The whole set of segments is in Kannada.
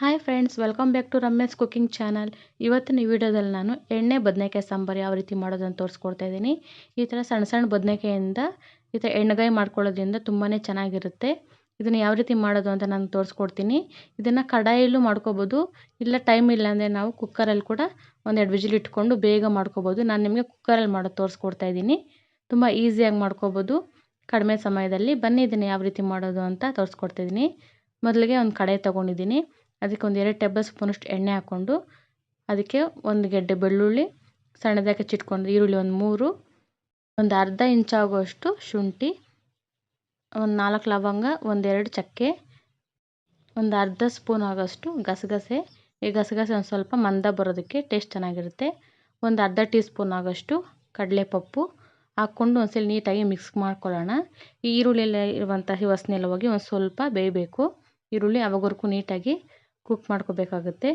Hi friends welcome back to Ramya's cooking channel ಇವತ್ತಿನ ವಿಡಿಯೋದಲ್ಲಿ ನಾನು ಎಣ್ಣೆ ಬದನೆಕಾಯಿ ಸಾಂಬಾರು ಯಾವ ರೀತಿ ಮಾಡೋದನ್ನು ತೋರಿಸ್ಕೊಡ್ತಾ ಇದ್ದೀನಿ. ಈ ಥರ ಸಣ್ಣ ಸಣ್ಣ ಬದನೆಕಾಯಿಂದ ಈ ಥರ ಎಣ್ಣೆಗಾಯಿ ಮಾಡ್ಕೊಳ್ಳೋದ್ರಿಂದ ತುಂಬಾ ಚೆನ್ನಾಗಿರುತ್ತೆ. ಇದನ್ನು ಯಾವ ರೀತಿ ಮಾಡೋದು ಅಂತ ನಾನು ತೋರಿಸ್ಕೊಡ್ತೀನಿ. ಇದನ್ನು ಕಡಾಯಲ್ಲೂ ಮಾಡ್ಕೋಬೋದು. ಇಲ್ಲ ಟೈಮ್ ಇಲ್ಲ ಅಂದರೆ ನಾವು ಕುಕ್ಕರಲ್ಲಿ ಕೂಡ ಒಂದೆರಡು ವಿಜಿಲ್ ಇಟ್ಕೊಂಡು ಬೇಗ ಮಾಡ್ಕೋಬೋದು. ನಾನು ನಿಮಗೆ ಕುಕ್ಕರಲ್ಲಿ ಮಾಡೋದು ತೋರಿಸ್ಕೊಡ್ತಾ ಇದ್ದೀನಿ. ತುಂಬ ಈಸಿಯಾಗಿ ಮಾಡ್ಕೋಬೋದು. ಕಡಿಮೆ ಸಮಯದಲ್ಲಿ ಬನ್ನಿ ಇದನ್ನು ಯಾವ ರೀತಿ ಮಾಡೋದು ಅಂತ ತೋರಿಸ್ಕೊಡ್ತಿದ್ದೀನಿ ಮೊದಲಿಗೆ ಒಂದು ಕಡಾಯಿ ತೊಗೊಂಡಿದ್ದೀನಿ. ಅದಕ್ಕೆ ಒಂದು ಎರಡು ಟೇಬಲ್ ಸ್ಪೂನಷ್ಟು ಎಣ್ಣೆ ಹಾಕ್ಕೊಂಡು ಅದಕ್ಕೆ ಒಂದು ಗೆಡ್ಡೆ ಬೆಳ್ಳುಳ್ಳಿ, ಸಣ್ಣದಾಗಿ ಚಿಟ್ಕೊಂಡು ಈರುಳ್ಳಿ ಒಂದು ಮೂರು, ಒಂದು ಅರ್ಧ ಇಂಚಾಗುವಷ್ಟು ಶುಂಠಿ, ಒಂದು ನಾಲ್ಕು ಲವಂಗ ಒಂದೆರಡು ಚಕ್ಕೆ, ಒಂದು ಅರ್ಧ ಸ್ಪೂನ್ ಆಗೋಷ್ಟು ಗಸಗಸೆ. ಈ ಗಸಗಸೆ ಒಂದು ಸ್ವಲ್ಪ ಮಂದ ಬರೋದಕ್ಕೆ ಟೇಸ್ಟ್ ಚೆನ್ನಾಗಿರುತ್ತೆ. ಒಂದು ಅರ್ಧ ಟೀ ಸ್ಪೂನ್ ಆಗೋಷ್ಟು ಕಡಲೆಪಪ್ಪು ಹಾಕ್ಕೊಂಡು ಒಂದ್ಸಲ ನೀಟಾಗಿ ಮಿಕ್ಸ್ ಮಾಡ್ಕೊಳ್ಳೋಣ. ಈ ಇರುವಂತಹ ವಾಸನೆ ಹೋಗಿ ಒಂದು ಸ್ವಲ್ಪ ಬೇಯಬೇಕು. ಈರುಳ್ಳಿ ಅವಾಗವರೆಗೂ ನೀಟಾಗಿ ಕುಕ್ ಮಾಡ್ಕೋಬೇಕಾಗುತ್ತೆ.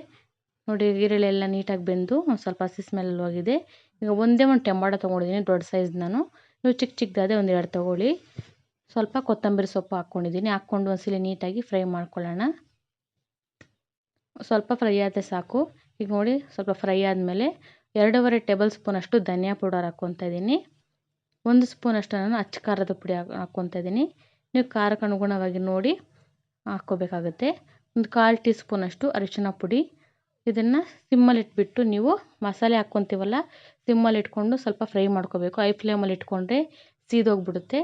ನೋಡಿ, ಈರುಳ್ಳಿ ಎಲ್ಲ ನೀಟಾಗಿ ಬೆಂದು ಸ್ವಲ್ಪ ಹಸಿ ಸ್ಮೆಲ್ ಹೋಗಿದೆ. ಈಗ ಒಂದೇ ಒಂದು ಟೊಮಾಟೊ ತೊಗೊಂಡಿದ್ದೀನಿ, ದೊಡ್ಡ ಸೈಜ್ ನಾನು. ನೀವು ಚಿಕ್ಕ ಚಿಕ್ಕದಾದೆ ಒಂದು ಎರಡು ತೊಗೊಳ್ಳಿ. ಸ್ವಲ್ಪ ಕೊತ್ತಂಬರಿ ಸೊಪ್ಪು ಹಾಕ್ಕೊಂಡಿದ್ದೀನಿ. ಹಾಕ್ಕೊಂಡು ಒಂದ್ಸಲಿ ನೀಟಾಗಿ ಫ್ರೈ ಮಾಡ್ಕೊಳ್ಳೋಣ. ಸ್ವಲ್ಪ ಫ್ರೈ ಆದರೆ ಸಾಕು. ಈಗ ನೋಡಿ, ಸ್ವಲ್ಪ ಫ್ರೈ ಆದಮೇಲೆ ಎರಡೂವರೆ ಟೇಬಲ್ ಸ್ಪೂನಷ್ಟು ಧನಿಯಾ ಪೌಡರ್ ಹಾಕ್ಕೊತಾ ಇದ್ದೀನಿ. ಒಂದು ಸ್ಪೂನಷ್ಟು ನಾನು ಅಚ್ಚ ಖಾರದ ಪುಡಿ ಹಾಕ್ಕೊತಾ ಇದ್ದೀನಿ. ನೀವು ಖಾರಕ್ಕೆ ಅನುಗುಣವಾಗಿ ನೋಡಿ ಹಾಕ್ಕೋಬೇಕಾಗುತ್ತೆ. ಒಂದು ಕಾಲು ಟೀ ಸ್ಪೂನಷ್ಟು ಅರಿಶಿನ ಪುಡಿ. ಇದನ್ನು ಸಿಮ್ಮಲ್ಲಿ ಇಟ್ಬಿಟ್ಟು ನೀವು ಮಸಾಲೆ ಹಾಕ್ಕೊತೀವಲ್ಲ, ಸಿಮ್ಮಲ್ಲಿ ಇಟ್ಕೊಂಡು ಸ್ವಲ್ಪ ಫ್ರೈ ಮಾಡ್ಕೋಬೇಕು. ಐ ಫ್ಲೇಮಲ್ಲಿ ಇಟ್ಕೊಂಡ್ರೆ ಸೀದೋಗ್ಬಿಡುತ್ತೆ.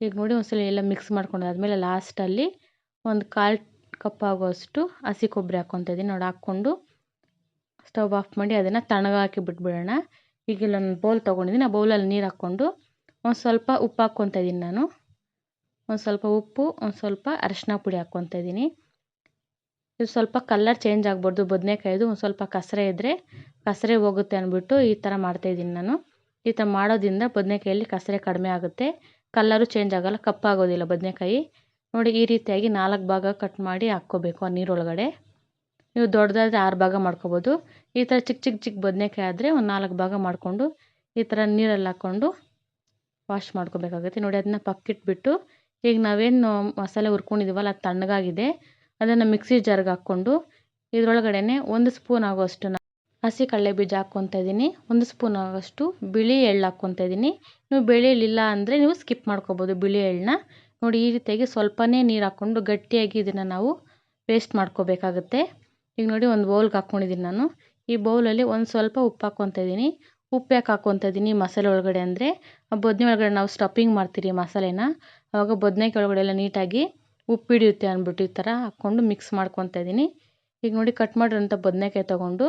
ಈಗ ನೋಡಿ ಒಂದ್ಸಲ ಎಲ್ಲ ಮಿಕ್ಸ್ ಮಾಡ್ಕೊಂಡಾದ್ಮೇಲೆ ಲಾಸ್ಟಲ್ಲಿ ಒಂದು ಕಾಲು ಕಪ್ ಆಗೋಷ್ಟು ಹಸಿ ಕೊಬ್ಬರಿ ಹಾಕ್ಕೊತಾ ಇದ್ದೀನಿ ನೋಡಿ ಹಾಕ್ಕೊಂಡು ಸ್ಟವ್ ಆಫ್ ಮಾಡಿ ಅದನ್ನು ತಣ್ಣಗಾಕಿ ಬಿಟ್ಬಿಡೋಣ. ಈಗ ಇಲ್ಲೊಂದು ಬೌಲ್ ತೊಗೊಂಡಿದ್ದೀನಿ ಆ ಬೌಲಲ್ಲಿ ನೀರು ಹಾಕ್ಕೊಂಡು ಒಂದು ಸ್ವಲ್ಪ ಉಪ್ಪು ಹಾಕ್ಕೊತಾಯಿದ್ದೀನಿ ನಾನು. ಒಂದು ಸ್ವಲ್ಪ ಉಪ್ಪು, ಒಂದು ಸ್ವಲ್ಪ ಅರಿಶಿನ ಪುಡಿ ಹಾಕ್ಕೊತಾ ಇದ್ದೀನಿ ಇದು ಸ್ವಲ್ಪ ಕಲ್ಲರ್ ಚೇಂಜ್ ಆಗ್ಬಾರ್ದು, ಬದನೇಕಾಯ್ದು, ಒಂದು ಸ್ವಲ್ಪ ಕಸರೆ ಇದ್ದರೆ ಕಸರೆ ಹೋಗುತ್ತೆ ಅಂದ್ಬಿಟ್ಟು ಈ ಥರ ಮಾಡ್ತಾಯಿದ್ದೀನಿ ನಾನು. ಈ ಥರ ಮಾಡೋದ್ರಿಂದ ಬದನೇಕಾಯಲ್ಲಿ ಕಸರೆ ಕಡಿಮೆ ಆಗುತ್ತೆ. ಕಲ್ಲರು ಚೇಂಜ್ ಆಗೋಲ್ಲ, ಕಪ್ಪಾಗೋದಿಲ್ಲ ಬದನೇಕಾಯಿ. ನೋಡಿ ಈ ರೀತಿಯಾಗಿ ನಾಲ್ಕು ಭಾಗ ಕಟ್ ಮಾಡಿ ಹಾಕ್ಕೋಬೇಕು ಆ ನೀರೊಳಗಡೆ. ನೀವು ದೊಡ್ಡದಾದರೆ ಆರು ಭಾಗ ಮಾಡ್ಕೋಬೋದು. ಈ ಥರ ಚಿಕ್ಕ ಚಿಕ್ಕ ಚಿಕ್ಕ ಬದನೇಕಾಯಿ ಆದರೆ ಒಂದು ನಾಲ್ಕು ಭಾಗ ಮಾಡಿಕೊಂಡು ಈ ಥರ ನೀರಲ್ಲಿ ಹಾಕ್ಕೊಂಡು ವಾಶ್ ಮಾಡ್ಕೋಬೇಕಾಗುತ್ತೆ. ನೋಡಿ ಅದನ್ನ ಪಕ್ಕಿಟ್ಬಿಟ್ಟು ಈಗ ನಾವೇನು ಮಸಾಲೆ ಹುರ್ಕೊಂಡಿದ್ದೀವಲ್ಲ ಅದು ತಣ್ಣಗಾಗಿದೆ. ಅದನ್ನು ಮಿಕ್ಸಿ ಜಾರ್ಗೆ ಹಾಕ್ಕೊಂಡು ಇದರೊಳಗಡೆನೆ ಒಂದು ಸ್ಪೂನ್ ಆಗೋಷ್ಟು ಹಸಿ ಕಡಲೆ ಬೀಜ ಹಾಕ್ಕೊತಾ ಇದ್ದೀನಿ ಒಂದು ಸ್ಪೂನ್ ಆಗೋಷ್ಟು ಬಿಳಿ ಎಳ್ಳು ಹಾಕ್ಕೊತಾ ಇದ್ದೀನಿ ನೀವು ಬಿಳಿ ಇಲ್ಲ ಅಂದರೆ ನೀವು ಸ್ಕಿಪ್ ಮಾಡ್ಕೋಬೋದು ಬಿಳಿ ಎಳ್ಳನ್ನ. ನೋಡಿ ಈ ರೀತಿಯಾಗಿ ಸ್ವಲ್ಪನೇ ನೀರು ಹಾಕ್ಕೊಂಡು ಗಟ್ಟಿಯಾಗಿ ಇದನ್ನು ನಾವು ಪೇಸ್ಟ್ ಮಾಡ್ಕೋಬೇಕಾಗುತ್ತೆ. ಈಗ ನೋಡಿ ಒಂದು ಬೌಲ್ಗೆ ಹಾಕ್ಕೊಂಡಿದ್ದೀನಿ ನಾನು. ಈ ಬೌಲಲ್ಲಿ ಒಂದು ಸ್ವಲ್ಪ ಉಪ್ಪು ಹಾಕ್ಕೊತಾ ಇದ್ದೀನಿ ಉಪ್ಪು ಯಾಕೆ ಹಾಕ್ಕೊತಾ ಇದ್ದೀನಿ ಮಸಾಲೆ ಒಳಗಡೆ ಅಂದರೆ ಬದನೆ ಒಳಗಡೆ ನಾವು ಸ್ಟಫಿಂಗ್ ಮಾಡ್ತೀರಿ ಮಸಾಲೆನ. ಆವಾಗ ಬದನೆಕಾಯಿ ಒಳಗಡೆ ಎಲ್ಲ ನೀಟಾಗಿ ಉಪ್ಪು ಹಿಡಿಯುತ್ತೆ ಅಂದ್ಬಿಟ್ಟು ಈ ಥರ ಹಾಕ್ಕೊಂಡು ಮಿಕ್ಸ್ ಮಾಡ್ಕೊತಾ ಇದ್ದೀನಿ. ಈಗ ನೋಡಿ ಕಟ್ ಮಾಡಿರೋಂಥ ಬದನೆಕಾಯಿ ತೊಗೊಂಡು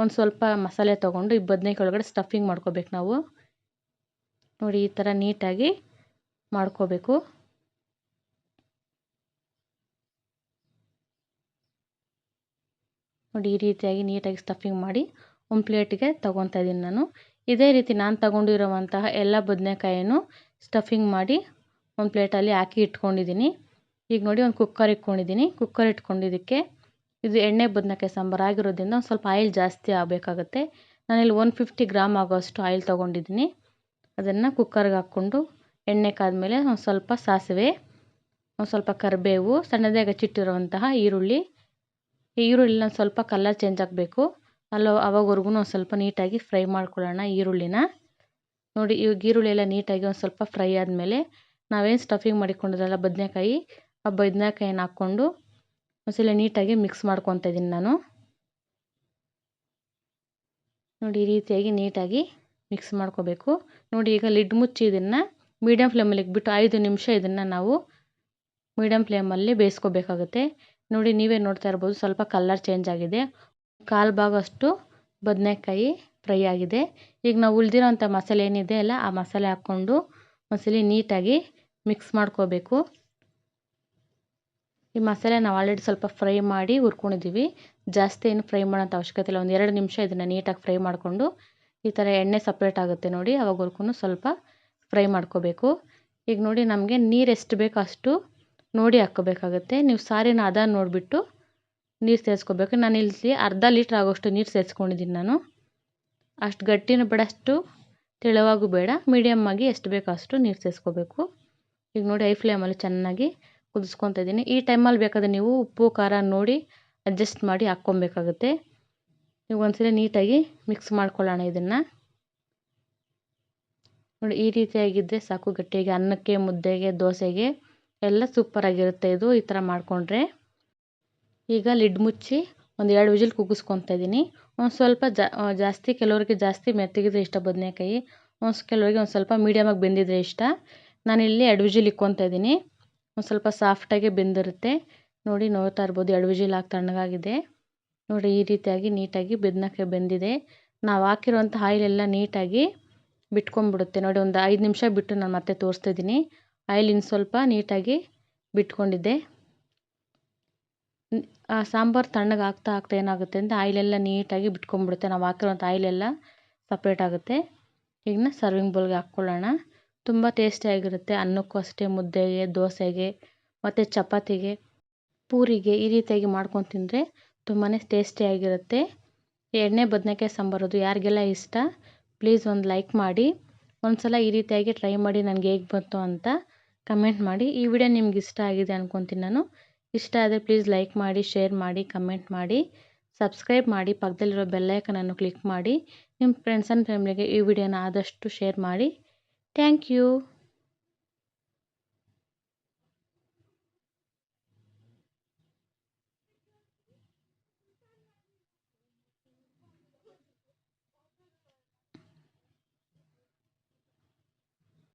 ಒಂದು ಸ್ವಲ್ಪ ಮಸಾಲೆ ತೊಗೊಂಡು ಈ ಬದನೇಕಾಯಿ ಒಳಗಡೆ ಸ್ಟಫಿಂಗ್ ಮಾಡ್ಕೋಬೇಕು ನಾವು. ನೋಡಿ ಈ ಥರ ನೀಟಾಗಿ ಮಾಡ್ಕೋಬೇಕು. ನೋಡಿ ಈ ರೀತಿಯಾಗಿ ನೀಟಾಗಿ ಸ್ಟಫಿಂಗ್ ಮಾಡಿ ಒಂದು ಪ್ಲೇಟಿಗೆ ತೊಗೊತಾ ಇದ್ದೀನಿ ನಾನು. ಇದೇ ರೀತಿ ನಾನು ತಗೊಂಡಿರುವಂತಹ ಎಲ್ಲ ಬದನೆಕಾಯನ್ನು ಸ್ಟಫಿಂಗ್ ಮಾಡಿ ಒಂದು ಪ್ಲೇಟಲ್ಲಿ ಹಾಕಿ ಇಟ್ಕೊಂಡಿದ್ದೀನಿ. ಈಗ ನೋಡಿ ಒಂದು ಕುಕ್ಕರ್ ಇಟ್ಕೊಂಡಿದ್ದೀನಿ ಕುಕ್ಕರ್ ಇಟ್ಕೊಂಡಿದ್ದಕ್ಕೆ ಇದು ಎಣ್ಣೆ ಬದನೆಕಾಯಿ ಸಾಂಬಾರು ಆಗಿರೋದ್ರಿಂದ ಒಂದು ಸ್ವಲ್ಪ ಆಯಿಲ್ ಜಾಸ್ತಿ ಆಗಬೇಕಾಗತ್ತೆ. ನಾನಿಲ್ಲಿ ಒನ್ ಫಿಫ್ಟಿ ಗ್ರಾಮ್ ಆಗೋಷ್ಟು ಆಯಿಲ್ ತೊಗೊಂಡಿದ್ದೀನಿ. ಅದನ್ನು ಕುಕ್ಕರ್ಗೆ ಹಾಕ್ಕೊಂಡು ಎಣ್ಣೆ ಕಾದ್ಮೇಲೆ ಒಂದು ಸ್ವಲ್ಪ ಸಾಸಿವೆ, ಒಂದು ಸ್ವಲ್ಪ ಕರಿಬೇವು ಸಣ್ಣದಾಗಿ ಹಚ್ಚಿಟ್ಟಿರುವಂತಹ ಈರುಳ್ಳಿ. ಈರುಳ್ಳಿನ ಸ್ವಲ್ಪ ಕಲರ್ ಚೇಂಜ್ ಆಗಬೇಕು. ಅಲ್ಲೋ ಅವಾಗವರೆಗೂ ಒಂದು ಸ್ವಲ್ಪ ನೀಟಾಗಿ ಫ್ರೈ ಮಾಡ್ಕೊಳ್ಳೋಣ ಈರುಳ್ಳಿನ. ನೋಡಿ ಇವಾಗ ಈರುಳ್ಳಿ ಎಲ್ಲ ನೀಟಾಗಿ ಒಂದು ಸ್ವಲ್ಪ ಫ್ರೈ ಆದಮೇಲೆ ನಾವೇನು ಸ್ಟಫಿಂಗ್ ಮಾಡಿಕೊಂಡಿದ್ರಲ್ಲ ಬದನೆಕಾಯಿ ಆ ಬದನೆಕಾಯಿನ ಹಾಕ್ಕೊಂಡು ಒಂದ್ಸಲ ನೀಟಾಗಿ ಮಿಕ್ಸ್ ಮಾಡ್ಕೊತಾ ಇದ್ದೀನಿ ನಾನು. ನೋಡಿ ಈ ರೀತಿಯಾಗಿ ನೀಟಾಗಿ ಮಿಕ್ಸ್ ಮಾಡ್ಕೋಬೇಕು. ನೋಡಿ ಈಗ ಲಿಡ್ ಮುಚ್ಚಿ ಇದನ್ನು ಮೀಡಿಯಮ್ ಫ್ಲೇಮಲ್ಲಿ ಇಟ್ಬಿಟ್ಟು ಐದು ನಿಮಿಷ ಇದನ್ನು ನಾವು ಮೀಡಿಯಮ್ ಫ್ಲೇಮಲ್ಲಿ ಬೇಯಿಸ್ಕೋಬೇಕಾಗುತ್ತೆ. ನೋಡಿ ನೀವೇ ನೋಡ್ತಾ ಇರ್ಬೋದು ಸ್ವಲ್ಪ ಕಲರ್ ಚೇಂಜ್ ಆಗಿದೆ. ಕಾಲು ಭಾಗ ಅಷ್ಟು ಬದನೆಕಾಯಿ ಫ್ರೈ ಆಗಿದೆ. ಈಗ ನಾವು ಉಳಿದಿರೋಂಥ ಮಸಾಲೆ ಏನಿದೆ ಅಲ್ಲ ಆ ಮಸಾಲೆ ಹಾಕ್ಕೊಂಡು ಒಂದ್ಸಲಿ ನೀಟಾಗಿ ಮಿಕ್ಸ್ ಮಾಡ್ಕೋಬೇಕು. ಈ ಮಸಾಲೆ ನಾವು ಆಲ್ರೆಡಿ ಸ್ವಲ್ಪ ಫ್ರೈ ಮಾಡಿ ಹುರ್ಕೊಂಡಿದ್ದೀವಿ ಜಾಸ್ತಿ ಏನು ಫ್ರೈ ಮಾಡೋಂಥ ಅವಶ್ಯಕತೆ ಇಲ್ಲ. ಒಂದು ಎರಡು ನಿಮಿಷ ಇದನ್ನು ನೀಟಾಗಿ ಫ್ರೈ ಮಾಡಿಕೊಂಡು ಈ ಥರ ಎಣ್ಣೆ ಸಪ್ರೇಟ್ ಆಗುತ್ತೆ ನೋಡಿ. ಅವಾಗವರೆಗೂ ಸ್ವಲ್ಪ ಫ್ರೈ ಮಾಡ್ಕೋಬೇಕು. ಈಗ ನೋಡಿ ನಮಗೆ ನೀರು ಎಷ್ಟು ಬೇಕೋ ಅಷ್ಟು ನೋಡಿ ಹಾಕ್ಕೋಬೇಕಾಗುತ್ತೆ. ನೀವು ಸಾರಿನ ಅದ ನೋಡಿಬಿಟ್ಟು ನೀರು ಸೇರಿಸ್ಕೋಬೇಕು. ನಾನು ಇಲ್ಲಿ ಅರ್ಧ ಲೀಟ್ರ್ ಆಗೋಷ್ಟು ನೀರು ಸೇರಿಸ್ಕೊಂಡಿದ್ದೀನಿ ನಾನು. ಅಷ್ಟು ಗಟ್ಟಿನೂ ಬೇಡ, ಅಷ್ಟು ತೆಳುವಾಗೂ ಬೇಡ. ಮೀಡಿಯಮ್ಮಾಗಿ ಎಷ್ಟು ಬೇಕೋ ಅಷ್ಟು ನೀರು ಸೇರಿಸ್ಕೋಬೇಕು. ಈಗ ನೋಡಿ ಐ ಫ್ಲೇಮಲ್ಲಿ ಚೆನ್ನಾಗಿ ಕುದಿಸ್ಕೊತಾ ಇದ್ದೀನಿ ಈ ಟೈಮಲ್ಲಿ ಬೇಕಾದರೆ ನೀವು ಉಪ್ಪು, ಖಾರ ನೋಡಿ ಅಡ್ಜಸ್ಟ್ ಮಾಡಿ ಹಾಕ್ಕೊಬೇಕಾಗುತ್ತೆ. ನೀವು ಒಂದ್ಸಲ ನೀಟಾಗಿ ಮಿಕ್ಸ್ ಮಾಡ್ಕೊಳ್ಳೋಣ ಇದನ್ನು. ನೋಡಿ, ಈ ರೀತಿಯಾಗಿದ್ದರೆ ಸಾಕು. ಗಟ್ಟಿಯಾಗಿ ಅನ್ನಕ್ಕೆ, ಮುದ್ದೆಗೆ, ದೋಸೆಗೆ ಎಲ್ಲ ಸೂಪರಾಗಿರುತ್ತೆ ಇದು. ಈ ಥರ ಮಾಡಿಕೊಂಡ್ರೆ. ಈಗ ಲಿಡ್ ಮುಚ್ಚಿ ಒಂದು ಎರಡು ವಿಜಿಲ್ ಕೂಗಿಸ್ಕೊತಾ ಇದ್ದೀನಿ. ಒಂದು ಸ್ವಲ್ಪ ಜಾಸ್ತಿ, ಕೆಲವರಿಗೆ ಜಾಸ್ತಿ ಮೆತ್ತಗಿದ್ರೆ ಇಷ್ಟ ಬದನೆಕಾಯಿ. ಒಂದು ಕೆಲವರಿಗೆ ಒಂದು ಸ್ವಲ್ಪ ಮೀಡಿಯಮಾಗಿ ಬೆಂದಿದ್ರೆ ಇಷ್ಟ. ನಾನಿಲ್ಲಿ ಎರಡು ವಿಜಿಲ್ ಇಕ್ಕೊತಾ ಇದ್ದೀನಿ. ಒಂದು ಸ್ವಲ್ಪ ಸಾಫ್ಟಾಗಿ ಬೆಂದಿರುತ್ತೆ. ನೋಡಿ ನೋಡ್ತಾ ಇರ್ಬೋದು ಎರಡು ವಿಜಿಲ್ ಹಾಕಿ ತಣ್ಣಗಾಗಿದೆ. ನೋಡಿ ಈ ರೀತಿಯಾಗಿ ನೀಟಾಗಿ ಬೆದನಕ್ಕೆ ಬೆಂದಿದೆ. ನಾವು ಹಾಕಿರುವಂಥ ಆಯಿಲ್ ಎಲ್ಲ ನೀಟಾಗಿ ಬಿಟ್ಕೊಂಡ್ಬಿಡುತ್ತೆ. ನೋಡಿ ಒಂದು ಐದು ನಿಮಿಷ ಬಿಟ್ಟು ನಾನು ಮತ್ತೆ ತೋರಿಸ್ತಿದ್ದೀನಿ ಆಯಿಲ್ ಇನ್ನು ಸ್ವಲ್ಪ ನೀಟಾಗಿ ಬಿಟ್ಕೊಂಡಿದ್ದೆ. ಆ ಸಾಂಬಾರು ತಣ್ಣಗೆ ಆಗ್ತಾ ಆಗ್ತಾ ಏನಾಗುತ್ತೆ ಅಂದರೆ ಆಯಿಲೆಲ್ಲ ನೀಟಾಗಿ ಬಿಟ್ಕೊಂಡ್ಬಿಡುತ್ತೆ. ನಾವು ಹಾಕಿರೋಂಥ ಆಯಿಲೆಲ್ಲ ಸಪ್ರೇಟ್ ಆಗುತ್ತೆ. ಈಗ ಸರ್ವಿಂಗ್ ಬೌಲ್ಗೆ ಹಾಕ್ಕೊಳ್ಳೋಣ. ತುಂಬ ಟೇಸ್ಟಿಯಾಗಿರುತ್ತೆ ಅನ್ನಕ್ಕೂ ಅಷ್ಟೇ ಮುದ್ದೆಗೆ, ದೋಸೆಗೆ, ಮತ್ತು ಚಪಾತಿಗೆ, ಪೂರಿಗೆ ಈ ರೀತಿಯಾಗಿ ಮಾಡ್ಕೊಂಡು ತಿಂದರೆ ತುಂಬಾ ಟೇಸ್ಟಿಯಾಗಿರುತ್ತೆ ಎಣ್ಣೆ, ಬದನೇಕಾಯಿ, ಸಾಂಬಾರು ಅದು ಯಾರಿಗೆಲ್ಲ ಇಷ್ಟ ಪ್ಲೀಸ್ ಒಂದು ಲೈಕ್ ಮಾಡಿ. ಒಂದು ಸಲ ಈ ರೀತಿಯಾಗಿ ಟ್ರೈ ಮಾಡಿ ನನಗೆ ಹೇಗೆ ಬಂತು ಅಂತ ಕಮೆಂಟ್ ಮಾಡಿ. ಈ ವಿಡಿಯೋ ನಿಮ್ಗೆ ಇಷ್ಟ ಆಗಿದೆ ಅಂದ್ಕೊತೀನಿ ನಾನು. ಇಷ್ಟ ಆದರೆ ಪ್ಲೀಸ್ ಲೈಕ್ ಮಾಡಿ ಶೇರ್ ಮಾಡಿ ಕಮೆಂಟ್ ಮಾಡಿ. ಸಬ್ಸ್ಕ್ರೈಬ್ ಮಾಡಿ. ಪಕ್ಕದಲ್ಲಿರೋ ಬೆಲ್ಲೈಕನನ್ನು ಕ್ಲಿಕ್ ಮಾಡಿ. ನಿಮ್ಮ ಫ್ರೆಂಡ್ಸ್ ಆ್ಯಂಡ್ ಫ್ಯಾಮಿಲಿಗೆ ಈ ವಿಡಿಯೋನ ಆದಷ್ಟು ಶೇರ್ ಮಾಡಿ. Thank you.